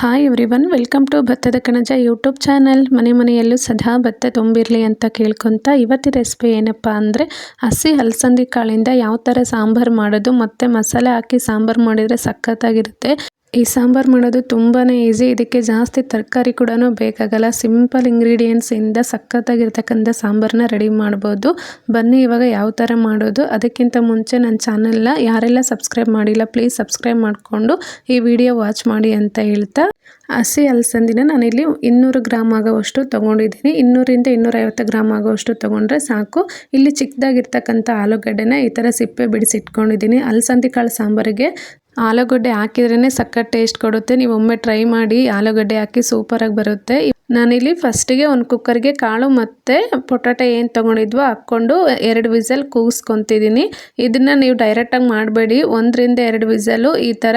Hi everyone welcome to ಭತ್ತದ ಕಣಜ YouTube channel ಮನೆ ಮನೆಯಲ್ಲೂ ಸದಾ ಭತ್ತ ತುಂಬಿರಲಿ ಅಂತ ಕೇಳ್ಕೊತ ಇವತ್ತಿನ ರೆಸಿಪಿ ಏನಪ್ಪ ಅಂದರೆ ಹಸಿ ಅಲಸಂದಿ ಕಾಳಿಂದ ಯಾವ ಥರ ಸಾಂಬಾರು ಮಾಡೋದು, ಮತ್ತು ಮಸಾಲೆ ಹಾಕಿ ಸಾಂಬಾರು ಮಾಡಿದರೆ ಸಖತ್ತಾಗಿರುತ್ತೆ. ಈ ಸಾಂಬಾರು ಮಾಡೋದು ತುಂಬಾ ಈಸಿ ಇದಕ್ಕೆ ಜಾಸ್ತಿ ತರಕಾರಿ ಕೂಡ ಬೇಕಾಗಲ್ಲ. ಸಿಂಪಲ್ ಇಂಗ್ರೀಡಿಯೆಂಟ್ಸಿಂದ ಸಖತ್ತಾಗಿರ್ತಕ್ಕಂಥ ಸಾಂಬಾರನ್ನ ರೆಡಿ ಮಾಡ್ಬೋದು. ಬನ್ನಿ, ಇವಾಗ ಯಾವ ಥರ ಮಾಡೋದು? ಅದಕ್ಕಿಂತ ಮುಂಚೆ ನನ್ನ ಚಾನಲ್ನ ಯಾರೆಲ್ಲ ಸಬ್ಸ್ಕ್ರೈಬ್ ಮಾಡಿಲ್ಲ ಪ್ಲೀಸ್ ಸಬ್ಸ್ಕ್ರೈಬ್ ಮಾಡಿಕೊಂಡು ಈ ವಿಡಿಯೋ ವಾಚ್ ಮಾಡಿ ಅಂತ ಹೇಳ್ತಾ. ಹಸಿ ಅಲಸಂದಿನ ನಾನಿಲ್ಲಿ ಇನ್ನೂರು ಗ್ರಾಮ್ ಆಗೋವಷ್ಟು ತೊಗೊಂಡಿದ್ದೀನಿ. ಇನ್ನೂರಿಂದ ಇನ್ನೂರೈವತ್ತು ಗ್ರಾಮ್ ಆಗೋವಷ್ಟು ತೊಗೊಂಡ್ರೆ ಸಾಕು. ಇಲ್ಲಿ ಚಿಕ್ಕದಾಗಿರ್ತಕ್ಕಂಥ ಆಲೂಗಡ್ಡೆನ ಈ ಥರ ಸಿಪ್ಪೆ ಬಿಡಿಸಿಟ್ಕೊಂಡಿದ್ದೀನಿ. ಅಲಸಂದಿ ಕಾಳು ಸಾಂಬಾರಿಗೆ ಆಲೂಗಡ್ಡೆ ಹಾಕಿದ್ರೇ ಸಖತ್ ಟೇಸ್ಟ್ ಕೊಡುತ್ತೆ. ನೀವು ಒಮ್ಮೆ ಟ್ರೈ ಮಾಡಿ ಆಲೂಗಡ್ಡೆ ಹಾಕಿ ಸೂಪರಾಗಿ ಬರುತ್ತೆ. ನಾನಿಲ್ಲಿ ಫಸ್ಟಿಗೆ ಒಂದು ಕುಕ್ಕರ್ಗೆ ಕಾಳು ಮತ್ತು ಪೊಟಾಟೊ ಏನು ತೊಗೊಂಡಿದ್ವೋ ಹಾಕ್ಕೊಂಡು ಎರಡು ವಿಸಲ್ ಕೂಗಿಸ್ಕೊತಿದ್ದೀನಿ. ಇದನ್ನು ನೀವು ಡೈರೆಕ್ಟಾಗಿ ಮಾಡಬೇಡಿ. ಒಂದರಿಂದ ಎರಡು ವಿಸಲು ಈ ಥರ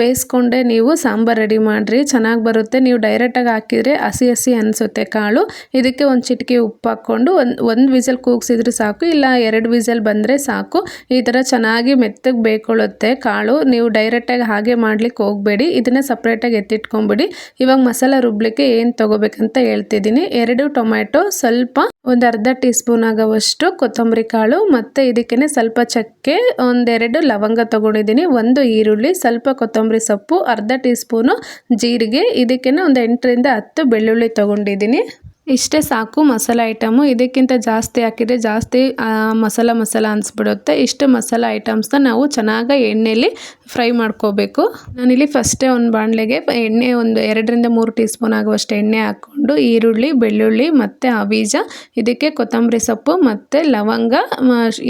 ಬೇಯಿಸ್ಕೊಂಡೆ ನೀವು ಸಾಂಬಾರು ರೆಡಿ ಮಾಡಿರಿ. ಚೆನ್ನಾಗಿ ಬರುತ್ತೆ. ನೀವು ಡೈರೆಕ್ಟಾಗಿ ಹಾಕಿದರೆ ಹಸಿ ಹಸಿ ಅನಿಸುತ್ತೆ ಕಾಳು. ಇದಕ್ಕೆ ಒಂದು ಚಿಟಿಕೆ ಉಪ್ಪು ಹಾಕ್ಕೊಂಡು ಒಂದು ಒಂದು ವಿಸಲ್ ಕೂಗಿಸಿದ್ರೆ ಸಾಕು. ಇಲ್ಲ ಎರಡು ವಿಸಲ್ ಬಂದರೆ ಸಾಕು. ಈ ಥರ ಚೆನ್ನಾಗಿ ಮೆತ್ತಗೆ ಬೇಯ್ಕೊಳ್ಳುತ್ತೆ ಕಾಳು. ನೀವು ಡೈರೆಕ್ಟಾಗಿ ಹಾಗೆ ಮಾಡ್ಲಿಕ್ಕೆ ಹೋಗಬೇಡಿ. ಇದನ್ನು ಸಪ್ರೇಟಾಗಿ ಎತ್ತಿಟ್ಕೊಂಬಿಡಿ. ಇವಾಗ ಮಸಾಲ ರುಬ್ಲಿಕ್ಕೆ ಏನು ತೊಗೋಬೇಕು? ಅಂತ ಹೇಳ್ತಿದ್ದೀನಿ. ಎರಡು ಟೊಮ್ಯಾಟೊ, ಸ್ವಲ್ಪ ಒಂದು ಅರ್ಧ ಟೀ ಸ್ಪೂನ್ ಆಗೋವಷ್ಟು ಕೊತ್ತಂಬರಿ ಕಾಳು ಮತ್ತು ಇದಕ್ಕೇ ಸ್ವಲ್ಪ ಚಕ್ಕೆ, ಒಂದೆರಡು ಲವಂಗ ತಗೊಂಡಿದ್ದೀನಿ. ಒಂದು ಈರುಳ್ಳಿ, ಸ್ವಲ್ಪ ಕೊತ್ತಂಬರಿ ಸೊಪ್ಪು, ಅರ್ಧ ಟೀ ಸ್ಪೂನು ಜೀರಿಗೆ ಇದಕ್ಕೇ ಒಂದು ಎಂಟರಿಂದ ಹತ್ತು ಬೆಳ್ಳುಳ್ಳಿ ತೊಗೊಂಡಿದ್ದೀನಿ. ಇಷ್ಟೇ ಸಾಕು ಮಸಾಲ ಐಟಮು. ಇದಕ್ಕಿಂತ ಜಾಸ್ತಿ ಹಾಕಿದರೆ ಜಾಸ್ತಿ ಮಸಾಲ ಮಸಾಲ ಅನಿಸ್ಬಿಡುತ್ತೆ. ಇಷ್ಟು ಮಸಾಲ ಐಟಮ್ಸ್ನ ನಾವು ಚೆನ್ನಾಗಿ ಎಣ್ಣೆಯಲ್ಲಿ ಫ್ರೈ ಮಾಡ್ಕೋಬೇಕು. ನಾನಿಲ್ಲಿ ಫಸ್ಟೇ ಒಂದು ಬಾಣಲೆಗೆ ಎಣ್ಣೆ ಒಂದು ಎರಡರಿಂದ ಮೂರು ಟೀ ಸ್ಪೂನ್ ಆಗುವಷ್ಟು ಎಣ್ಣೆ ಹಾಕ್ಕೊಂಡು ಈರುಳ್ಳಿ, ಬೆಳ್ಳುಳ್ಳಿ ಮತ್ತು ಆ ಬೀಜ, ಇದಕ್ಕೆ ಕೊತ್ತಂಬರಿ ಸೊಪ್ಪು ಮತ್ತು ಲವಂಗ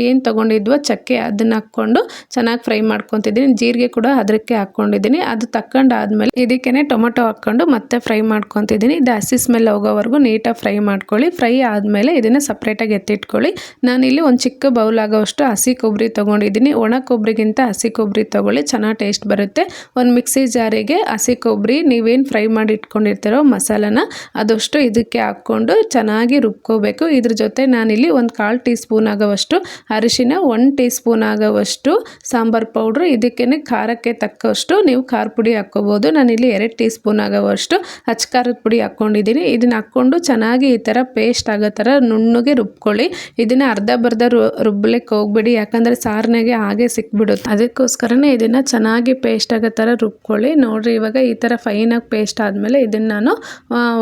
ಏನು ತೊಗೊಂಡಿದ್ವೋ ಚಕ್ಕೆ ಅದನ್ನು ಹಾಕ್ಕೊಂಡು ಚೆನ್ನಾಗಿ ಫ್ರೈ ಮಾಡ್ಕೊತಿದ್ದೀನಿ. ಜೀರಿಗೆ ಕೂಡ ಅದಕ್ಕೆ ಹಾಕ್ಕೊಂಡಿದ್ದೀನಿ. ಅದು ತಕ್ಕೊಂಡಾದ್ಮೇಲೆ ಇದಕ್ಕೇ ಟೊಮೊಟೊ ಹಾಕ್ಕೊಂಡು ಮತ್ತೆ ಫ್ರೈ ಮಾಡ್ಕೊತಿದ್ದೀನಿ. ಇದು ಹಸಿ ಸ್ಮೆಲ್ ಹೋಗೋವರೆಗೂ ನೀಟಾಗಿ ಫ್ರೈ ಮಾಡ್ಕೊಳ್ಳಿ. ಫ್ರೈ ಆದಮೇಲೆ ಇದನ್ನು ಸಪ್ರೇಟಾಗಿ ಎತ್ತಿಟ್ಕೊಳ್ಳಿ. ನಾನಿಲ್ಲಿ ಒಂದು ಚಿಕ್ಕ ಬೌಲ್ ಆಗೋವಷ್ಟು ಹಸಿ ಕೊಬ್ಬರಿ ತೊಗೊಂಡಿದ್ದೀನಿ. ಒಣ ಕೊಬ್ಬರಿಗಿಂತ ಹಸಿ ಕೊಬ್ಬರಿ ತೊಗೊಳ್ಳಿ. ಚೆನ್ನಾಗಿ ಟೇಸ್ಟ್ ಬರುತ್ತೆ. ಒಂದು ಮಿಕ್ಸಿ ಜಾರಿಗೆ ಹಸಿ ಕೊಬ್ಬರಿ ನೀವೇನು ಫ್ರೈ ಮಾಡಿ ಇಟ್ಕೊಂಡಿರ್ತೀರೋ ಮಸಾಲನ ಅದಷ್ಟು ಇದಕ್ಕೆ ಹಾಕ್ಕೊಂಡು ಚೆನ್ನಾಗಿ ರುಬ್ಕೋಬೇಕು. ಇದ್ರ ಜೊತೆ ನಾನಿಲ್ಲಿ ಒಂದು ಕಾಲು ಟೀ ಸ್ಪೂನ್ ಆಗೋವಷ್ಟು ಅರಿಶಿನ ಒನ್ ಟೀ ಸ್ಪೂನ್ ಆಗೋವಷ್ಟು ಸಾಂಬಾರು ಪೌಡ್ರು ಇದಕ್ಕೇ ಖಾರಕ್ಕೆ ತಕ್ಕಷ್ಟು ನೀವು ಖಾರ ಪುಡಿ ಹಾಕ್ಕೋಬೋದು. ನಾನಿಲ್ಲಿ ಎರಡು ಟೀ ಸ್ಪೂನ್ ಆಗೋವಷ್ಟು ಹಚ್ಚ ಖಾರದ ಪುಡಿ ಹಾಕ್ಕೊಂಡಿದ್ದೀನಿ. ಇದನ್ನ ಹಾಕ್ಕೊಂಡು ಚೆನ್ನಾಗಿ ಈ ಥರ ಪೇಸ್ಟ್ ಆಗೋ ಥರ ನುಣ್ಣಗೆ ರುಬ್ಕೊಳ್ಳಿ. ಇದನ್ನು ಅರ್ಧ ಬರ್ಧ ರುಬ್ಲಿಕ್ಕೆ ಹೋಗ್ಬೇಡಿ. ಯಾಕಂದರೆ ಸಾರಿನಾಗೆ ಹಾಗೆ ಸಿಕ್ಬಿಡುತ್ತೆ. ಅದಕ್ಕೋಸ್ಕರನೇ ಇದನ್ನು ಚೆನ್ನಾಗಿ ಪೇಸ್ಟ್ ಆಗೋ ಥರ ರುಬ್ಕೊಳ್ಳಿ. ನೋಡಿರಿ, ಇವಾಗ ಈ ಥರ ಫೈನಾಗಿ ಪೇಸ್ಟ್ ಆದಮೇಲೆ ಇದನ್ನು ನಾನು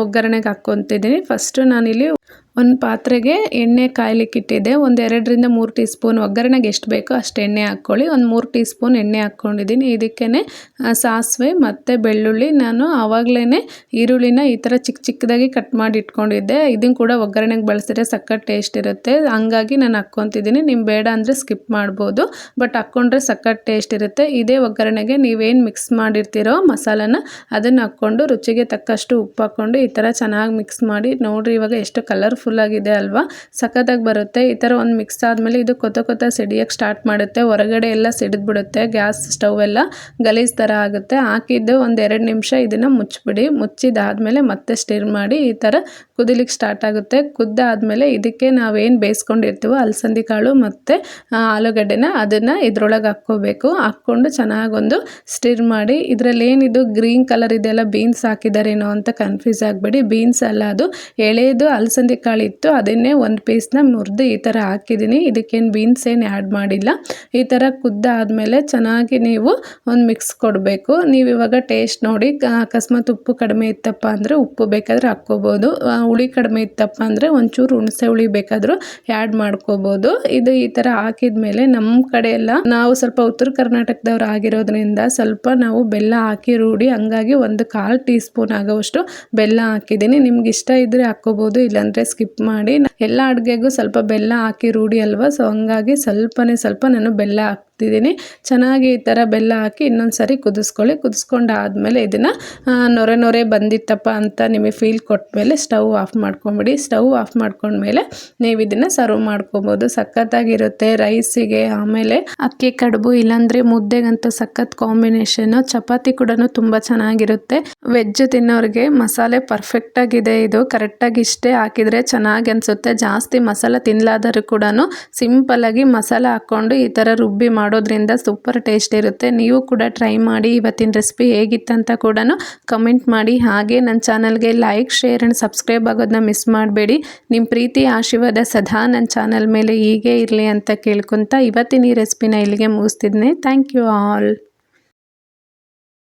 ಒಗ್ಗರಣೆಗೆ ಹಾಕ್ಕೊತಿದ್ದೀನಿ. ಫಸ್ಟು ನಾನಿಲ್ಲಿ ಒಂದು ಪಾತ್ರೆಗೆ ಎಣ್ಣೆ ಕಾಯ್ಲಿಕ್ಕೆ ಇಟ್ಟಿದ್ದೆ. ಒಂದು ಎರಡರಿಂದ ಮೂರು ಟೀ ಸ್ಪೂನ್ ಒಗ್ಗರಣೆಗೆ ಎಷ್ಟು ಬೇಕೋ ಅಷ್ಟು ಎಣ್ಣೆ ಹಾಕ್ಕೊಳ್ಳಿ. ಒಂದು ಮೂರು ಟೀ ಸ್ಪೂನ್ ಎಣ್ಣೆ ಹಾಕ್ಕೊಂಡಿದ್ದೀನಿ. ಇದಕ್ಕೇ ಸಾಸಿವೆ ಮತ್ತು ಬೆಳ್ಳುಳ್ಳಿ. ನಾನು ಆವಾಗಲೇ ಈರುಳ್ಳಿನ ಈ ಥರ ಚಿಕ್ಕ ಚಿಕ್ಕದಾಗಿ ಕಟ್ ಮಾಡಿ ಇಟ್ಕೊಂಡಿದ್ದೆ. ಇದನ್ನು ಕೂಡ ಒಗ್ಗರಣೆಗೆ ಬಳಸಿದ್ರೆ ಸಖತ್ ಟೇಸ್ಟ್ ಇರುತ್ತೆ. ಹಂಗಾಗಿ ನಾನು ಹಾಕ್ಕೊತಿದ್ದೀನಿ. ನಿಮ್ಮ ಬೇಡ ಅಂದರೆ ಸ್ಕಿಪ್ ಮಾಡ್ಬೋದು. ಬಟ್ ಹಾಕ್ಕೊಂಡ್ರೆ ಸಖತ್ ಟೇಸ್ಟ್ ಇರುತ್ತೆ. ಇದೇ ಒಗ್ಗರಣೆಗೆ ನೀವೇನು ಮಿಕ್ಸ್ ಮಾಡಿರ್ತೀರೋ ಮಸಾಲನ ಅದನ್ನು ಹಾಕ್ಕೊಂಡು ರುಚಿಗೆ ತಕ್ಕಷ್ಟು ಉಪ್ಪು ಹಾಕ್ಕೊಂಡು ಈ ಥರ ಚೆನ್ನಾಗಿ ಮಿಕ್ಸ್ ಮಾಡಿ ನೋಡಿರಿ ಇವಾಗ ಎಷ್ಟು ಕಲರ್ ಆಗಿದೆ ಅಲ್ವಾ? ಸಖತ್ತಾಗಿ ಬರುತ್ತೆ. ಈ ಥರ ಒಂದು ಮಿಕ್ಸ್ ಆದಮೇಲೆ ಇದು ಕೊತ್ತ ಕೊತ್ತ ಸಿಡಿಯೋಕ್ಕೆ ಸ್ಟಾರ್ಟ್ ಮಾಡುತ್ತೆ. ಹೊರಗಡೆ ಎಲ್ಲ ಸಿಡಿದ್ಬಿಡುತ್ತೆ. ಗ್ಯಾಸ್ ಸ್ಟವ್ ಎಲ್ಲ ಗಲೀಜು ಥರ ಆಗುತ್ತೆ. ಹಾಕಿದ್ದು ಒಂದು ಎರಡು ನಿಮಿಷ ಇದನ್ನು ಮುಚ್ಚಿಬಿಡಿ ಮುಚ್ಚಿದಾದಮೇಲೆ ಮತ್ತೆ ಸ್ಟಿರ್ ಮಾಡಿ ಈ ಥರ ಕುದಿಲಿಕ್ಕೆ ಸ್ಟಾರ್ಟ್ ಆಗುತ್ತೆ. ಕುದ್ದಾದಮೇಲೆ ಇದಕ್ಕೆ ನಾವೇನು ಬೇಯಿಸ್ಕೊಂಡಿರ್ತೀವೋ ಅಲಸಂದಿ ಕಾಳು ಮತ್ತು ಆಲೂಗಡ್ಡೆನ ಅದನ್ನು ಇದ್ರೊಳಗೆ ಹಾಕ್ಕೋಬೇಕು. ಹಾಕ್ಕೊಂಡು ಚೆನ್ನಾಗೊಂದು ಸ್ಟಿರ್ ಮಾಡಿ. ಇದರಲ್ಲಿ ಏನಿದು ಗ್ರೀನ್ ಕಲರ್ ಇದೆಲ್ಲ ಬೀನ್ಸ್ ಹಾಕಿದಾರೇನೋ ಅಂತ ಕನ್ಫ್ಯೂಸ್ ಆಗಬೇಡಿ. ಬೀನ್ಸ್ ಅಲ್ಲ ಅದು ಎಳೆದು ಅಲಸಂದಿ ಇತ್ತು ಅದನ್ನೇ ಒಂದು ಪೀಸ್ನ ಮುರಿದು ಈ ಥರ ಹಾಕಿದ್ದೀನಿ. ಇದಕ್ಕೇನು ಬೀನ್ಸ್ ಏನು ಆ್ಯಡ್ ಮಾಡಿಲ್ಲ. ಈ ಥರ ಕುದ್ದಾದಮೇಲೆ ಚೆನ್ನಾಗಿ ನೀವು ಒಂದು ಮಿಕ್ಸ್ ಕೊಡಬೇಕು. ನೀವು ಇವಾಗ ಟೇಸ್ಟ್ ನೋಡಿ ಅಕಸ್ಮಾತ್ ಉಪ್ಪು ಕಡಿಮೆ ಇತ್ತಪ್ಪ ಅಂದರೆ ಉಪ್ಪು ಬೇಕಾದರೆ ಹಾಕ್ಕೋಬೋದು. ಹುಳಿ ಕಡಿಮೆ ಇತ್ತಪ್ಪ ಅಂದರೆ ಒಂಚೂರು ಹುಣಸೆ ಹುಳಿ ಬೇಕಾದರೂ ಆ್ಯಡ್ ಮಾಡ್ಕೋಬೋದು. ಇದು ಈ ಥರ ಹಾಕಿದ ಮೇಲೆ ನಮ್ಮ ಕಡೆ ಎಲ್ಲ ನಾವು ಸ್ವಲ್ಪ ಉತ್ತರ ಕರ್ನಾಟಕದವ್ರು ಆಗಿರೋದ್ರಿಂದ ಸ್ವಲ್ಪ ನಾವು ಬೆಲ್ಲ ಹಾಕಿ ರೂಢಿ ಹಂಗಾಗಿ ಒಂದು ಕಾಲು ಟೀ ಸ್ಪೂನ್ ಆಗೋವಷ್ಟು ಬೆಲ್ಲ ಹಾಕಿದ್ದೀನಿ. ನಿಮ್ಗೆ ಇಷ್ಟ ಇದ್ದರೆ ಹಾಕ್ಕೋಬೋದು, ಇಲ್ಲಾಂದರೆ ಮಾಡಿ ಎಲ್ಲ ಅಡುಗೆಗೂ ಸ್ವಲ್ಪ ಬೆಲ್ಲ ಹಾಕಿ ರೂಢಿ ಅಲ್ವಾ? ಸೊ ಹಂಗಾಗಿ ಸ್ವಲ್ಪನೇ ಸ್ವಲ್ಪ ನಾನು ಬೆಲ್ಲ ಹಾಕ್ತೀನಿ ಹಾಕ್ತಿದ್ದೀನಿ. ಚೆನ್ನಾಗಿ ಈ ಥರ ಬೆಲ್ಲ ಹಾಕಿ ಇನ್ನೊಂದು ಸರಿ ಕುದಿಸ್ಕೊಳ್ಳಿ. ಕುದಿಸ್ಕೊಂಡಾದ್ಮೇಲೆ ಇದನ್ನು ನೊರೆ ನೊರೆ ಬಂದಿತ್ತಪ್ಪ ಅಂತ ನಿಮಗೆ ಫೀಲ್ ಕೊಟ್ಟಮೇಲೆ ಸ್ಟವ್ ಆಫ್ ಮಾಡ್ಕೊಂಬಿಡಿ. ಸ್ಟವ್ ಆಫ್ ಮಾಡ್ಕೊಂಡ್ಮೇಲೆ ನೀವು ಇದನ್ನು ಸರ್ವ್ ಮಾಡ್ಕೊಬೋದು. ಸಖತ್ತಾಗಿರುತ್ತೆ ರೈಸಿಗೆ ಆಮೇಲೆ ಅಕ್ಕಿ, ಕಡುಬು, ಇಲ್ಲಾಂದರೆ ಮುದ್ದೆಗಂತೂ ಸಖತ್ ಕಾಂಬಿನೇಷನ್ ಚಪಾತಿ ಕೂಡ ತುಂಬ ಚೆನ್ನಾಗಿರುತ್ತೆ. ವೆಜ್ ತಿನ್ನೋರಿಗೆ ಮಸಾಲೆ ಪರ್ಫೆಕ್ಟಾಗಿದೆ ಇದು. ಕರೆಕ್ಟಾಗಿ ಇಷ್ಟೇ ಹಾಕಿದರೆ ಚೆನ್ನಾಗಿ ಅನಿಸುತ್ತೆ. ಜಾಸ್ತಿ ಮಸಾಲೆ ತಿನ್ನಲಾದರೂ ಕೂಡ ಆಗಿ ಮಸಾಲೆ ಹಾಕ್ಕೊಂಡು ಈ ಥರ ರುಬ್ಬಿ ಮಾಡೋದ್ರಿಂದ ಸೂಪರ್ ಟೇಸ್ಟ್ ಇರುತ್ತೆ. ನೀವು ಕೂಡ ಟ್ರೈ ಮಾಡಿ, ಇವತ್ತಿನ ರೆಸಿಪಿ ಹೇಗಿತ್ತಂತ ಕೂಡ ಕಮೆಂಟ್ ಮಾಡಿ. ಹಾಗೆ ನನ್ನ ಚಾನಲ್ಗೆ ಲೈಕ್, ಶೇರ್ ಆ್ಯಂಡ್ ಸಬ್ಸ್ಕ್ರೈಬ್ ಆಗೋದನ್ನ ಮಿಸ್ ಮಾಡಬೇಡಿ. ನಿಮ್ಮ ಪ್ರೀತಿ, ಆಶೀರ್ವಾದ ಸದಾ ನನ್ನ ಚಾನಲ್ ಮೇಲೆ ಹೀಗೆ ಇರಲಿ ಅಂತ ಕೇಳ್ಕೊತಾ ಇವತ್ತಿನ ಈ ರೆಸಿಪಿನ ಇಲ್ಲಿಗೆ ಮುಗಿಸ್ತಿದ್ದೀನಿ ಥ್ಯಾಂಕ್ ಯು ಆಲ್.